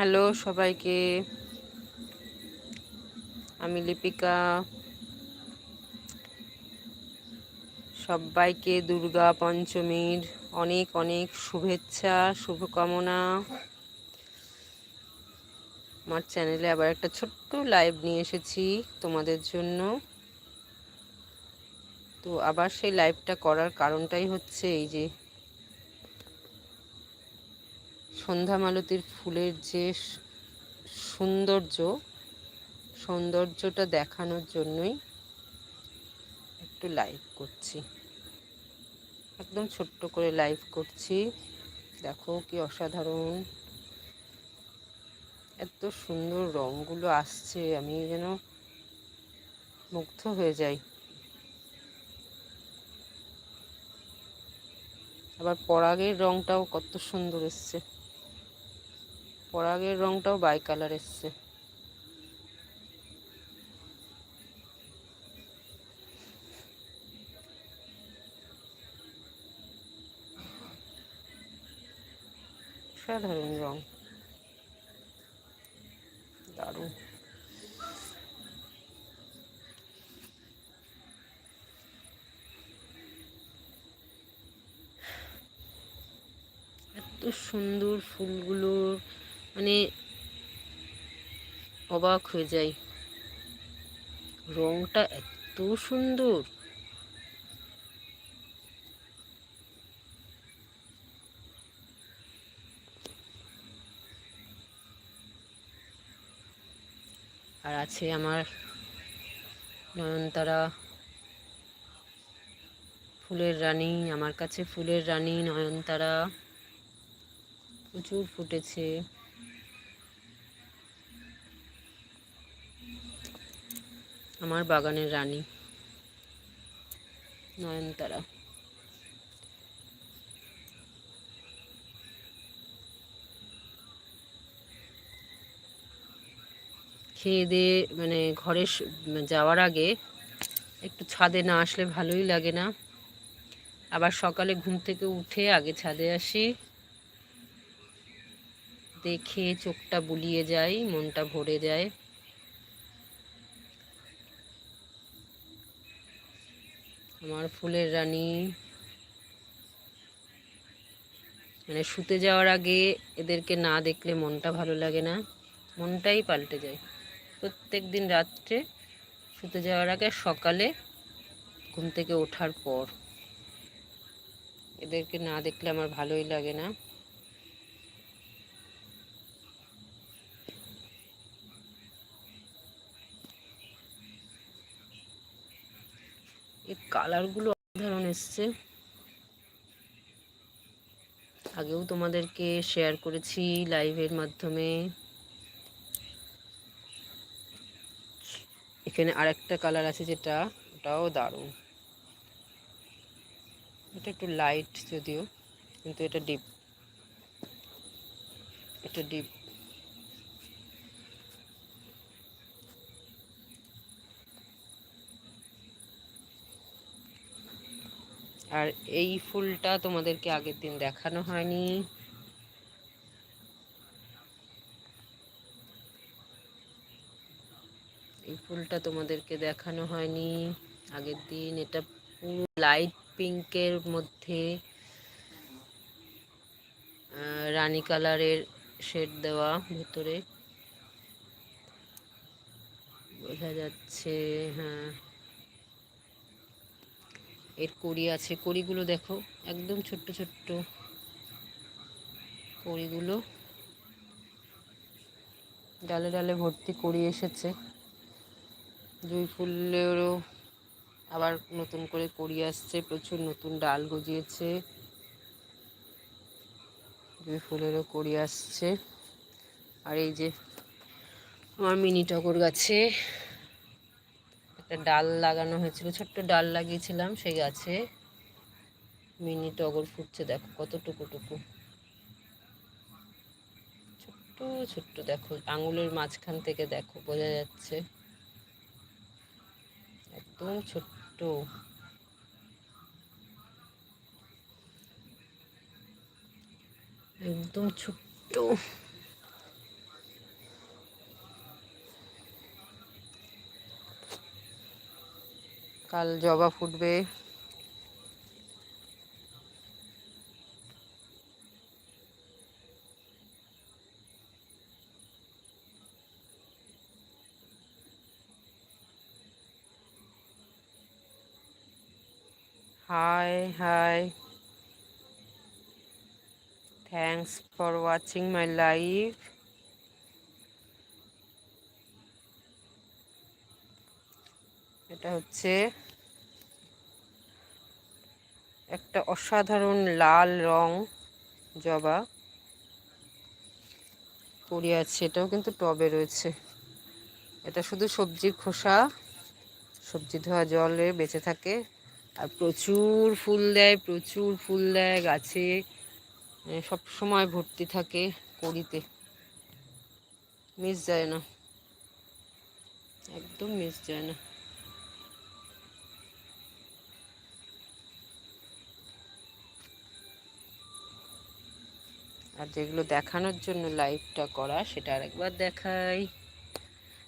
Hello সবাইকে। আমি লিপিকা। সবাইকে দুর্গা পঞ্চমীর অনেক অনেক শুভেচ্ছা, শুভকামনা। আমার চ্যানেলে আবার একটা ছোট্ট লাইভ নিয়ে এসেছি তোমাদের জন্য। তো আবার সেই লাইভটা করার কারণটাই হচ্ছে এই যে সন্ধ্যা মালতির ফুলের যে সৌন্দর্য, সৌন্দর্যটা দেখানোর জন্যই একটু লাইভ করছি। একদম ছোট্ট করে লাইভ করছি। দেখো কি অসাধারণ। এত সুন্দর রঙগুলো আসছে, আমি যেন মুগ্ধ হয়ে যাই। আবার পরাগের রংটাও কত সুন্দর এসছে। পরাগের রংটাও বাই কালার এসছে। সাধারণ রং। দারুণ। এত সুন্দর ফুলগুলোর মানে অবাক হয়ে যাই। রংটা এত সুন্দর। আর আছে আমার নয়নতারা। ফুলের রানী, আমার কাছে ফুলের রানী নয়নতারা। প্রচুর ফুটেছে। আমার বাগানের রানী। নয়নতারা। খেয়ে দিয়ে মানে ঘরে যাওয়ার আগে একটু ছাদে না আসলে ভালোই লাগে না। আবার সকালে ঘুম থেকে উঠে আগে ছাদে আসি। দেখে চোখটা বুলিয়ে যায় মনটা ভরে যায়। আমার ফুলের রানী। মানে শুতে যাওয়ার আগে এদেরকে না দেখলে মনটা ভালো লাগে না, মনটাই পাল্টে যায়। প্রত্যেক দিন রাত্রে শুতে যাওয়ার আগে সকালে ঘুম থেকে ওঠার পর এদেরকে না দেখলে আমার ভালোই লাগে না এই কালারগুলো অসাধারণ এসছে। আগেও তোমাদেরকে শেয়ার করেছি লাইভের মাধ্যমে। এখানে আরেকটা কালার আছে যেটা, ওটাও দারুণ। এটা একটু লাইট যদিও, কিন্তু এটা ডিপ এটা ডিপ আর এই ফুলটা তোমাদেরকে আগের দিন দেখানো হয়নি। এই ফুলটা তোমাদেরকে দেখানো হয়নি। আগের দিন এটা পুরো লাইট পিঙ্কের মধ্যে রানী কালারের শেড দেওয়া ভেতরে। বোঝা যাচ্ছে হ্যাঁ। এর কড়ি আছে। কড়িগুলো দেখো, একদম ছোট্ট ছোট্ট কড়িগুলো। ডালে ডালে ভর্তি কড়ি এসেছে। জুই ফুলেরও আবার নতুন করে কড়ি আসছে, প্রচুর নতুন ডাল গজিয়েছে। জুই ফুলেরও কড়ি আসছে। আর এই যে আমার মিনি টগর গাছে একটা ডাল লাগানো হয়েছিল, ছোট্ট ডাল লাগিয়েছিলাম সেই গাছে। মিনি টগর ফুটছে, দেখো কতটুকু টুকু। ছোট্ট ছোট্ট, দেখো, আঙুলের মাঝখান থেকে দেখো, বোঝা যাচ্ছে। একদম ছোট্ট। একদম ছোট্ট। কাল জবা ফুটবে hi hi thanks for watching my live এটা হচ্ছে একটা অসাধারণ লাল রং জবা পড়ে আছে। এটাও কিন্তু টবে রয়েছে। এটা শুধু সবজির খোসা, সবজি ধোয়া জলে বেঁচে থাকে আর প্রচুর ফুল দেয়, প্রচুর ফুল দেয় গাছে। সব সময় ভর্তি থাকে কড়িতে। মিস যায় না। একদম মিস যায় না। আর যেগুলো দেখানোর জন্য লাইভটা করা, সেটা আরেকবার দেখাই।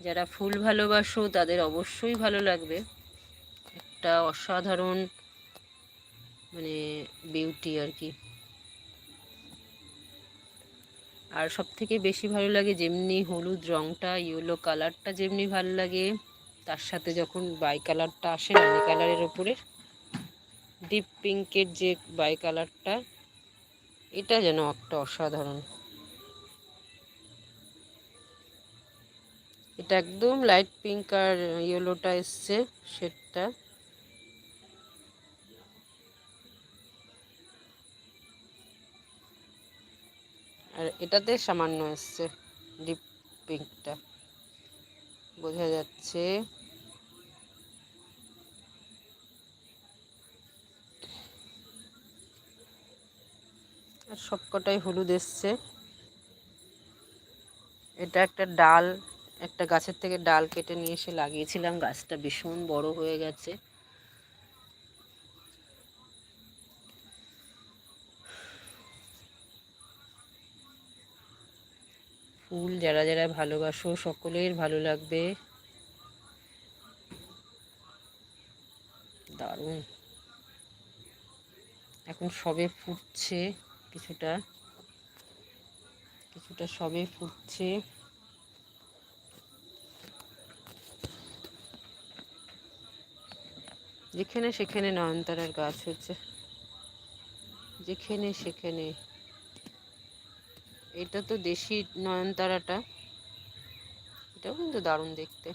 যারা ফুল ভালোবাসো, তাদের অবশ্যই ভালো লাগবে। একটা অসাধারণ মানে বিউটি আর কি। আর সব থেকে বেশি ভালো লাগে যেমনি হলুদ রঙটা ইয়েলো কালারটা যেমনি ভালো লাগে, তার সাথে যখন বাই কালারটা আসে রানি কালারের ওপরে ডিপ পিঙ্কের যে বাই কালারটা এটা যেন একটা অসাধারণ। এটা একদম লাইট পিঙ্ক আর ইয়েলোটা এসছে শেডটা আর এটাতে সামান্য এসছে ডিপ পিঙ্কটা বোঝা যাচ্ছে আর সবকটাই হলুদ এসছে। এটা একটা ডাল, একটা গাছের থেকে ডাল কেটে নিয়ে এসে লাগিয়েছিলাম। গাছটা ভীষণ বড় হয়ে গেছে। ফুল যারা যারা ভালোবাসো, সকলের ভালো লাগবে। দারুণ। এখন সবে ফুটছে। কিছুটা কিছুটা সবে ফুটছে। যেখানে সেখানে নয়নতারার গাছ হচ্ছে। যেখানে সেখানে। এটা তো দেশি নয়নতারাটা। এটাও কিন্তু দারুণ দেখতে।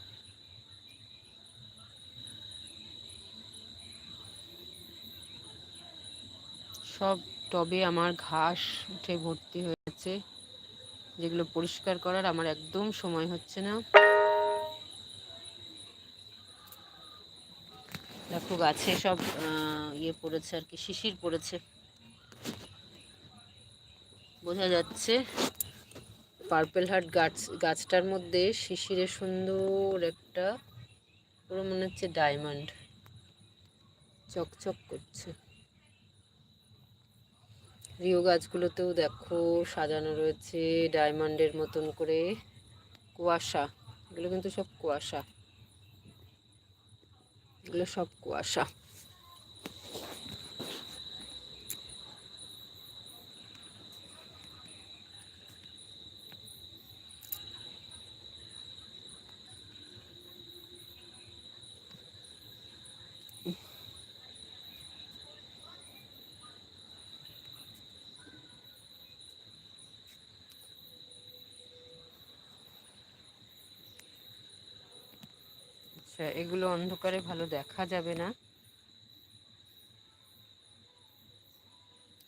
সব টবে আমার ঘাস উঠে ভর্তি হয়েছে, যেগুলো পরিষ্কার করার আমার একদম সময় হচ্ছে না। দেখো গাছে সব ইয়ে পড়েছে আর কি, শিশির পড়েছে। বোঝা যাচ্ছে পার্পেল হার্ট গাছ, গাছটার মধ্যে শিশিরে সুন্দর একটা, পুরো মনে হচ্ছে ডায়মন্ড। চকচক করছে। রিও গাছগুলোতেও দেখো সাজানো রয়েছে ডায়মন্ডের মতন করে। কুয়াশা, এগুলো কিন্তু সব কুয়াশা। এগুলো সব কুয়াশা। আচ্ছা এগুলো অন্ধকারে ভালো দেখা যাবে না।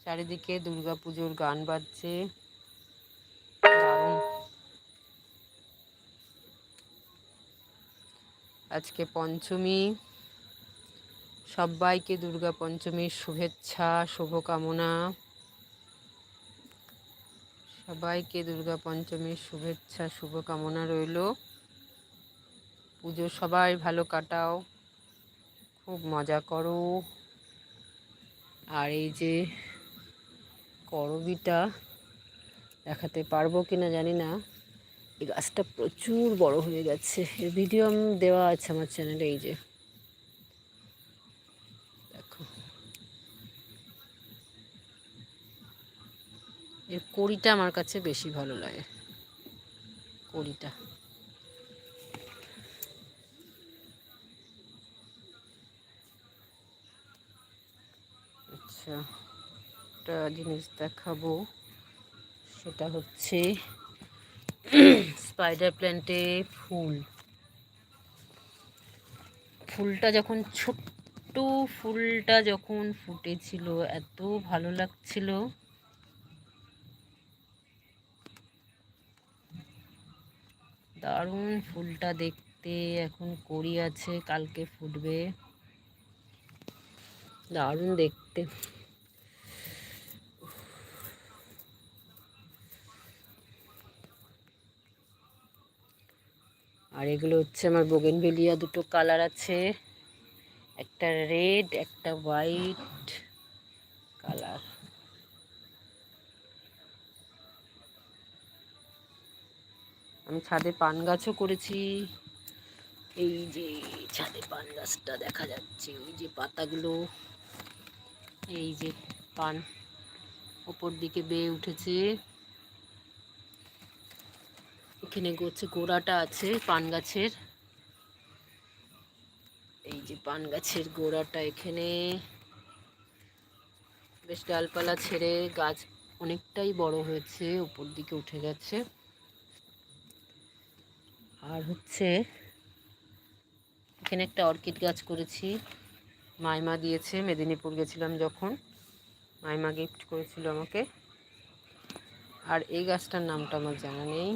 চারিদিকে দুর্গা পুজোর গান বাজছে। আজকে পঞ্চমী। সবাইকে দুর্গা পঞ্চমীর শুভেচ্ছা, শুভকামনা। সবাইকে দুর্গা পঞ্চমীর শুভেচ্ছা, শুভকামনা রইল। পুজো সবাই ভালো কাটাও, খুব মজা করো। আর এই যে করবিটা দেখাতে পারব কি না জানি না। এই গাছটা প্রচুর বড় হয়ে গেছে। এর ভিডিও দেওয়া আছে আমার চ্যানেলে এই যে। দেখো। এর কড়িটা আমার কাছে বেশি ভালো লাগে। কড়িটা। একটা জিনিস দেখাবো। সেটা হচ্ছে স্পাইডার প্ল্যান্টে ফুল। ফুলটা যখন, ছোট্ট ফুলটা যখন ফুটেছিল, এত ভালো লাগছিল। দারুণ ফুলটা দেখতে, এখন কড়ি আছে, কালকে ফুটবে। দারুণ দেখতে। আর এগুলো হচ্ছে আমার বোগেনভেলিয়া দুটো কালার আছে। একটা রেড একটা হোয়াইট কালার আমি ছাদে পান গাছও করেছি। এই যে ছাদে পান গাছটা দেখা যাচ্ছে, ওই যে পাতাগুলো। এই যে পান ওপর দিকে বেয়ে উঠেছে। এখানে হচ্ছে গোড়াটা আছে পান গাছের। এই যে পান গাছের গোড়াটা এখানে। বেশ ডালপালা ছেড়ে গাছ অনেকটাই বড় হয়েছে, উপর দিকে উঠে গেছে। আর হচ্ছে, এখানে একটা অর্কিড গাছ করেছি। মাইমা দিয়েছে, মেদিনীপুর গেছিলাম যখন। মাইমা গিফট করেছিল আমাকে। আর এই গাছটার নামটা আমার জানা নেই।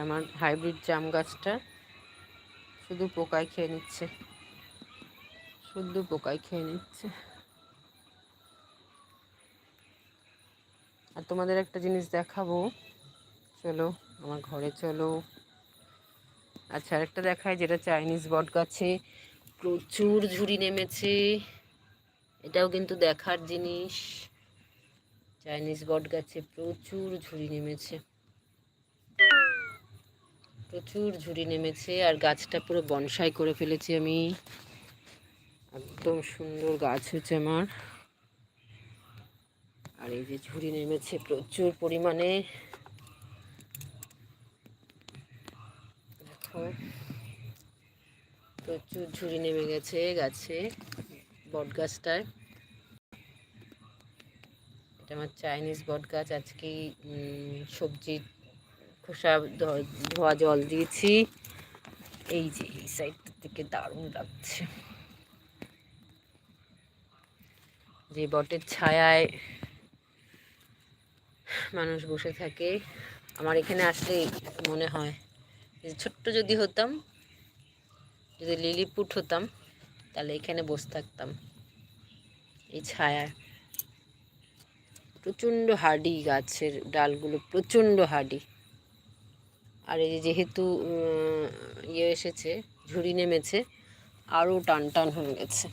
আমার হাইব্রিড জাম গাছটা শুধু পোকায় খেয়ে নিচ্ছে। শুধু পোকায় খেয়ে নিচ্ছে। আর তোমাদের একটা জিনিস দেখাবো। চলো, আমার ঘরে চলো। আচ্ছা আরেকটা দেখায় যেটা চাইনিজ বট গাছে প্রচুর ঝুড়ি নেমেছে। এটাও কিন্তু দেখার জিনিস। চাইনিজ বট গাছে প্রচুর ঝুড়ি নেমেছে। প্রচুর ঝুড়ি নেমেছে আর গাছটা পুরো বনসাই করে ফেলেছি আমি। একদম সুন্দর গাছ হয়েছে আমার। আর এই যে ঝুড়ি নেমেছে প্রচুর পরিমাণে। দেখো, প্রচুর ঝুড়ি নেমে গেছে গাছে বট গাছটায় এটা আমার চাইনিজ বট গাছ আজকেই সবজি খোসা ধোয়া জল দিয়েছি। এই যে এই সাইড থেকে দারুণ লাগছে। যে বটের ছায়ায় মানুষ বসে থাকে। আমার এখানে আসলে মনে হয় ছোট্ট যদি হতাম, যদি লিলিপুট হতাম, তাহলে এখানে বসে থাকতাম। এই ছায়ায়। প্রচণ্ড হাডি গাছের ডালগুলো, প্রচণ্ড হাডি আর এই যেহেতু ইয়ে এসেছে, ঝুড়ি নেমেছে, আরও টান টান হয়ে গেছে।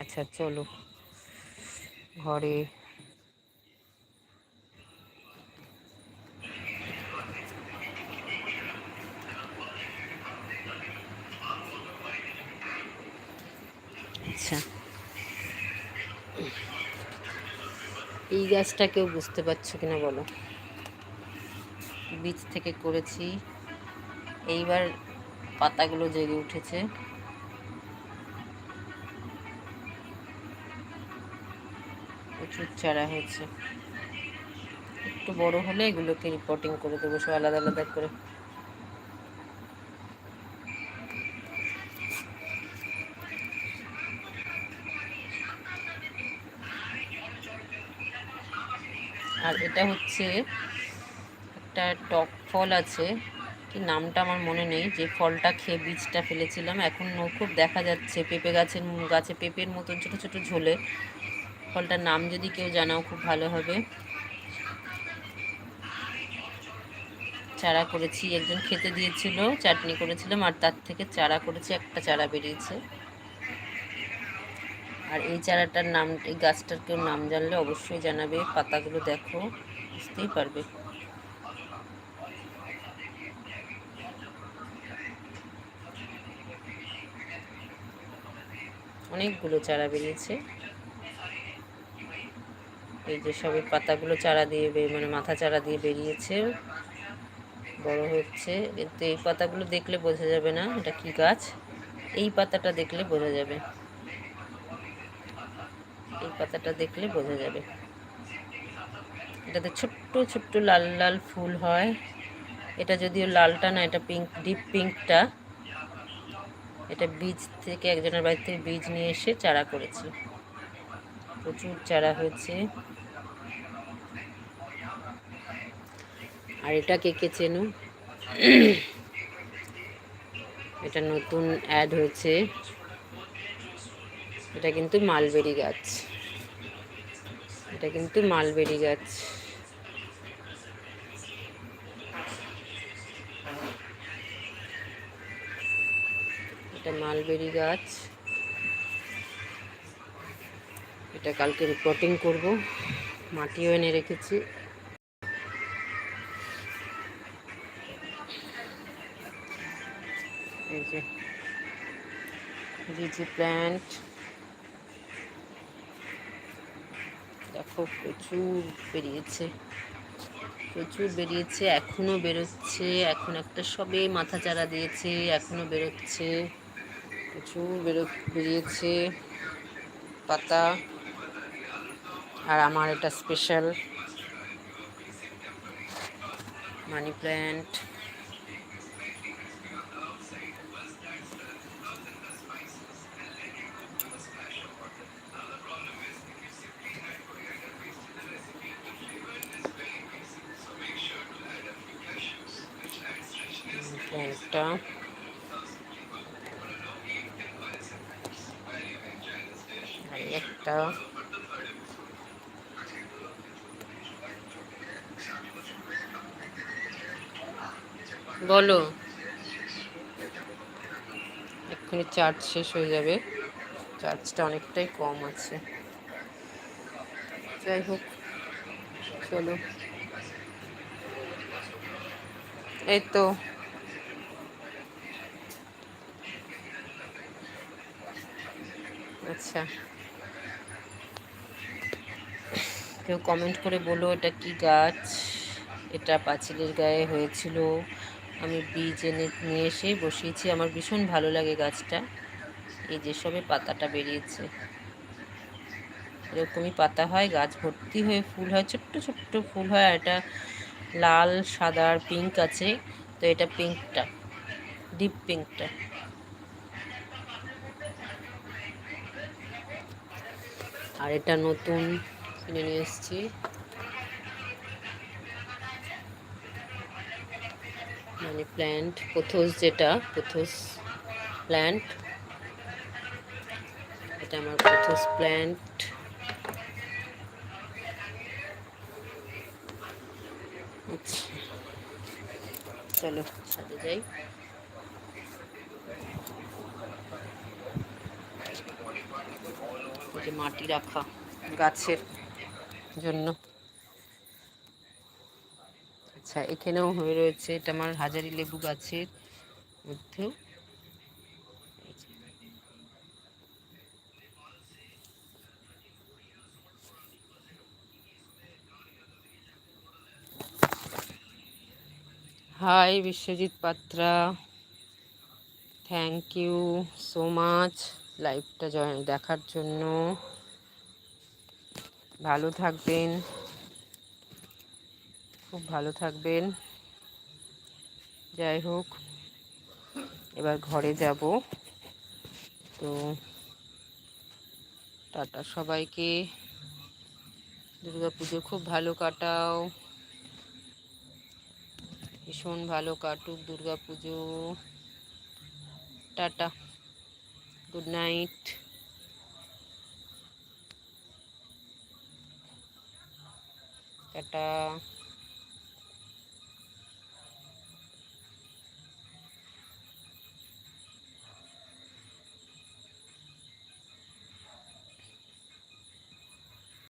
আচ্ছা চলো, ঘরে। আচ্ছা। এই গাছটা কেউ বুঝতে পারছ কিনা বলো? বীজ থেকে করেছি। এইবার পাতাগুলো জেগে উঠেছে। প্রচুর চারা হয়েছে। একটু বড় হলে এগুলোকে রিপোর্টিং করে দেবো, সব আলাদা আলাদা করে। আর এটা হচ্ছে একটা টক ফল আছে, কি নামটা আমার মনে নেই, যে ফলটা খেয়ে বীজটা ফেলেছিলাম। এখন খুব দেখা যাচ্ছে, পেঁপে গাছের গাছে পেঁপের মতন ছোটো ছোটো ঝোলে। ফলটার নাম যদি কেউ জানাও, খুব ভালো হবে। চারা করেছি, একজন খেতে দিয়েছিল, চাটনি করেছিলাম, আর তার থেকে চারা করেছি, একটা চারা বেরিয়েছে। আর এই চারাটার নাম, এই গাছটার কেউ নাম জানলে অবশ্যই জানাবে, পাতাগুলো দেখো, বুঝতেই পারবে। অনেকগুলো চারা বেরিয়েছে। এই যে সবে পাতাগুলো চারা দিয়ে মানে মাথা চারা দিয়ে বেরিয়েছে। বড় হচ্ছে। কিন্তু এই পাতাগুলো দেখলে বোঝা যাবে না এটা কি গাছ। এই পাতাটা দেখলে বোঝা যাবে। এই পাতাটা দেখলে বোঝা যাবে। এটাতে ছোট্ট ছোট্ট লাল লাল ফুল হয়। এটা যদিও লালটা না, এটা পিঙ্ক, ডিপ পিঙ্কটা। এটা বীজ থেকে একজনের বাড়ি থেকে বীজ নিয়ে এসে চারা করেছি। প্রচুর চারা হয়েছে। আর এটা কে কে চেনো? এটা নতুন অ্যাড হয়েছে। এটা কিন্তু মালবেরি গাছ। এটা কিন্তু মালবেরি গাছ। মালবেরি গাছ। এটা কালকে রিপোর্টিং করব। মাটিও এনে রেখেছি। এই যে প্ল্যান্ট দেখো প্রচুর বেরিয়েছে। প্রচুর বেরিয়েছে এখনও বেরোচ্ছে, এখন একটা সবে মাথা চারা দিয়েছে এখনও বেরোচ্ছে। প্রচুর বেরো বেরিয়েছে পাতা আর আমার এটা স্পেশাল মানি প্ল্যান্ট প্ল্যান্টটা একটা। বলো। এক্ষুনি চার্জ শেষ হয়ে যাবে। চার্জটা অনেকটাই কম আছে। যাই হোক, চলো। এই তো। আচ্ছা। কেউ কমেন্ট করে বলো এটা কি গাছ? এটা পাঁচিলের গায়ে হয়েছিল। আমি বীজ এনে নিয়ে এসে বসিয়েছি। আমার ভীষণ ভালো লাগে গাছটা। এই যে সবে পাতাটা বেরিয়েছে। এরকমই পাতা হয়, গাছ ভর্তি হয়ে ফুল হয়, ছোট্ট ছোট্ট ফুল হয়। আর এটা লাল, সাদা আর পিঙ্ক আছে। তো এটা পিঙ্কটা ডিপ পিঙ্কটা আর এটা নতুন কিনে নিয়ে এসেছি। মানে প্ল্যান্ট পোথোস যেটা পোথোস প্ল্যান্ট এটা আমার পোথোস প্ল্যান্ট আচ্ছা চলো সাথে যাই। মাটি রাখা গাছের। জন্য। আচ্ছা এখানেও হয়ে রয়েছে, এটা আমার হাজারি লেবু গাছের মধ্যেও। Hi, Biswajit Patra. Thank you so much লাইভটা দেখার জন্য। ভালো থাকবেন। খুব ভালো থাকবেন। যাই হোক, এবার ঘরে যাব। তো টাটা সবাইকে। দুর্গা পুজো খুব ভালো কাটাও। ভীষণ ভালো কাটুক দুর্গা পুজো টাটা, গুড নাইট। টাটা